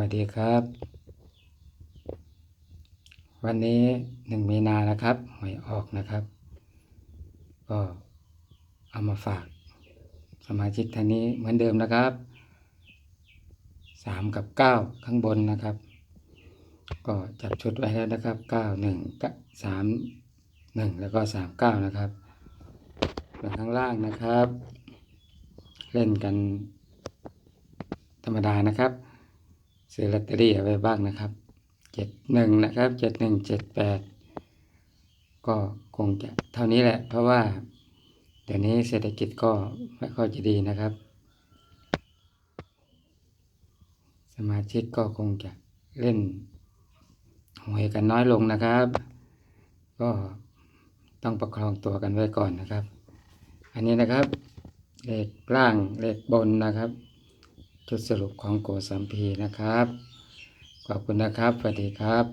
วัสดีครับ วันนี้หนึ่งมีนานะครับหวยออกนะครับ ก็เอามาฝากสมาชิกท่านนี้เหมือนเดิมนะครับสามกับเก้าข้างบนนะครับ ก็จับชุดไว้แล้วนะครับเก้าหนึ่งสามหนึ่งแล้วก็สามเก้านะครับส่วนข้างล่างนะครับ เล่นกันธรรมดานะครับ ซื้อลอตเตอรี่เอาไว้บ้างนะครับเจ็ดหนึ่งนะครับเจ็ดหนึ่งเจ็ดแปดก็คงจะเท่านี้แหละ เพราะว่าเดี๋ยวนี้เศรษฐกิจก็ไม่ค่อยจะดีนะครับ สมาชิกก็คงจะเล่นหวยกันน้อยลงนะครับ ก็ต้องประคองตัวกันไว้ก่อนนะครับ อันนี้นะครับเลขล่างเลขบนนะครับ ชุดสรุปของโกสัมพีนะครับ ขอบคุณนะครับ สวัสดีครับ